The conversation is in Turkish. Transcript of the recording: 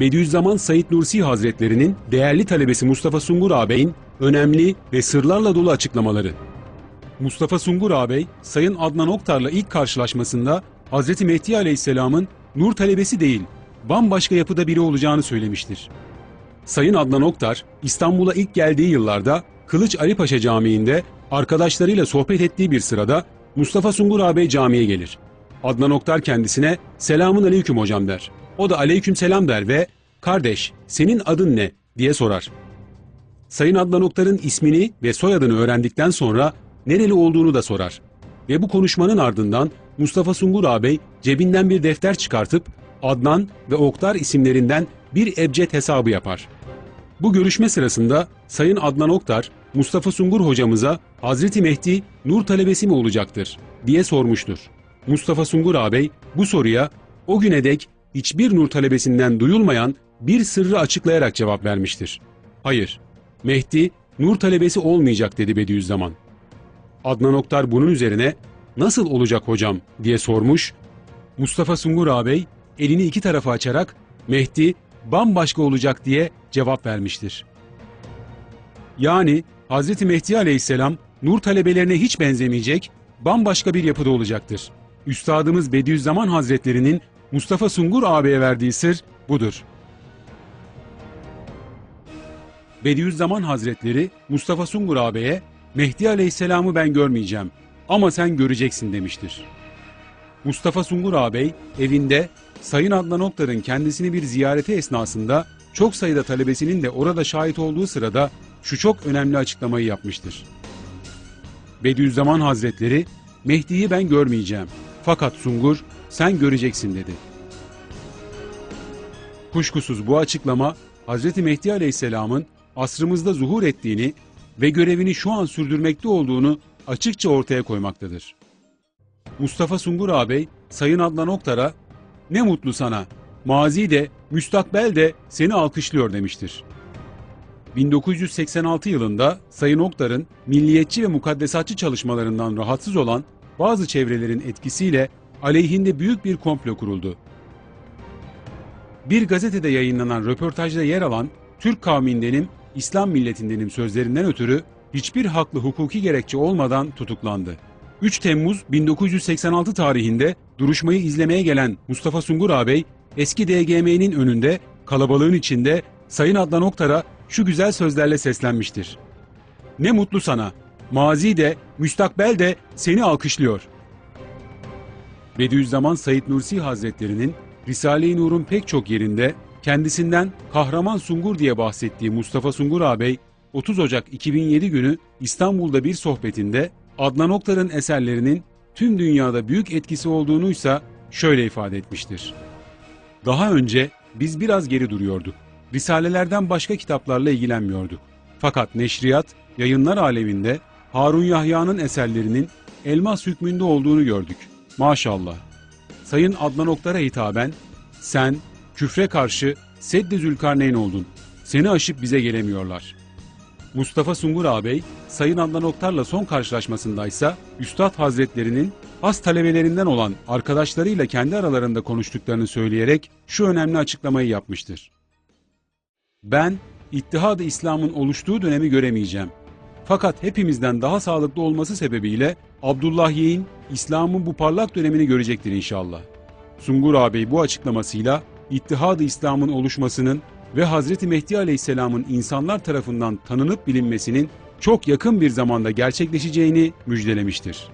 Bediüzzaman Said Nursi Hazretlerinin değerli talebesi Mustafa Sungur ağabeyin önemli ve sırlarla dolu açıklamaları. Mustafa Sungur ağabey, Sayın Adnan Oktar'la ilk karşılaşmasında Hazreti Mehdi Aleyhisselam'ın nur talebesi değil, bambaşka yapıda biri olacağını söylemiştir. Sayın Adnan Oktar, İstanbul'a ilk geldiği yıllarda Kılıç Ali Paşa Camii'nde arkadaşlarıyla sohbet ettiği bir sırada Mustafa Sungur ağabey camiye gelir. Adnan Oktar kendisine selamun aleyküm hocam der. O da aleyküm selam der ve kardeş senin adın ne diye sorar. Sayın Adnan Oktar'ın ismini ve soyadını öğrendikten sonra nereli olduğunu da sorar. Ve bu konuşmanın ardından Mustafa Sungur ağabey cebinden bir defter çıkartıp Adnan ve Oktar isimlerinden bir ebced hesabı yapar. Bu görüşme sırasında Sayın Adnan Oktar, Mustafa Sungur hocamıza Hazreti Mehdi nur talebesi mi olacaktır diye sormuştur. Mustafa Sungur ağabey bu soruya o güne dek hiçbir nur talebesinden duyulmayan bir sırrı açıklayarak cevap vermiştir. Hayır, Mehdi nur talebesi olmayacak dedi Bediüzzaman. Adnan Oktar bunun üzerine nasıl olacak hocam diye sormuş. Mustafa Sungur ağabey elini iki tarafa açarak Mehdi bambaşka olacak diye cevap vermiştir. Yani Hz. Mehdi aleyhisselam nur talebelerine hiç benzemeyecek, bambaşka bir yapıda olacaktır. Üstadımız Bediüzzaman Hazretlerinin Mustafa Sungur ağabeye verdiği sır budur. Bediüzzaman Hazretleri Mustafa Sungur ağabeye Mehdi Aleyhisselam'ı ben görmeyeceğim ama sen göreceksin demiştir. Mustafa Sungur ağabey evinde Sayın Adnan Oktar'ın kendisini bir ziyareti esnasında çok sayıda talebesinin de orada şahit olduğu sırada şu çok önemli açıklamayı yapmıştır. Bediüzzaman Hazretleri Mehdi'yi ben görmeyeceğim fakat Sungur sen göreceksin dedi. Kuşkusuz bu açıklama Hz. Mehdi Aleyhisselam'ın asrımızda zuhur ettiğini ve görevini şu an sürdürmekte olduğunu açıkça ortaya koymaktadır. Mustafa Sungur ağabey Sayın Adnan Oktar'a ne mutlu sana, mazi de, müstakbel de seni alkışlıyor demiştir. 1986 yılında Sayın Oktar'ın milliyetçi ve mukaddesatçı çalışmalarından rahatsız olan bazı çevrelerin etkisiyle aleyhinde büyük bir komplo kuruldu. Bir gazetede yayınlanan röportajda yer alan Türk kavmindenim, İslam milletindenim sözlerinden ötürü hiçbir haklı hukuki gerekçe olmadan tutuklandı. 3 Temmuz 1986 tarihinde duruşmayı izlemeye gelen Mustafa Sungur ağabey eski DGM'nin önünde kalabalığın içinde Sayın Adnan Oktar'a şu güzel sözlerle seslenmiştir. Ne mutlu sana. Mazi de, müstakbel de seni alkışlıyor. Bediüzzaman Said Nursi Hazretleri'nin Risale-i Nur'un pek çok yerinde kendisinden Kahraman Sungur diye bahsettiği Mustafa Sungur ağabey 30 Ocak 2007 günü İstanbul'da bir sohbetinde Adnan Oktar'ın eserlerinin tüm dünyada büyük etkisi olduğunuysa şöyle ifade etmiştir. Daha önce biz biraz geri duruyorduk. Risalelerden başka kitaplarla ilgilenmiyorduk. Fakat neşriyat, yayınlar aleminde Harun Yahya'nın eserlerinin elmas hükmünde olduğunu gördük. Maşallah. Sayın Adnan Oktar'a hitaben, sen küfre karşı Seddi Zülkarneyn oldun. Seni aşıp bize gelemiyorlar. Mustafa Sungur ağabey, Sayın Adnan Oktar'la son karşılaşmasındaysa Üstad Hazretlerinin has talebelerinden olan arkadaşlarıyla kendi aralarında konuştuklarını söyleyerek şu önemli açıklamayı yapmıştır. Ben İttihad-ı İslam'ın oluştuğu dönemi göremeyeceğim. Fakat hepimizden daha sağlıklı olması sebebiyle Abdullah Yeğin İslam'ın bu parlak dönemini görecektir inşallah. Sungur ağabey bu açıklamasıyla İttihad-ı İslam'ın oluşmasının ve Hazreti Mehdi Aleyhisselam'ın insanlar tarafından tanınıp bilinmesinin çok yakın bir zamanda gerçekleşeceğini müjdelemiştir.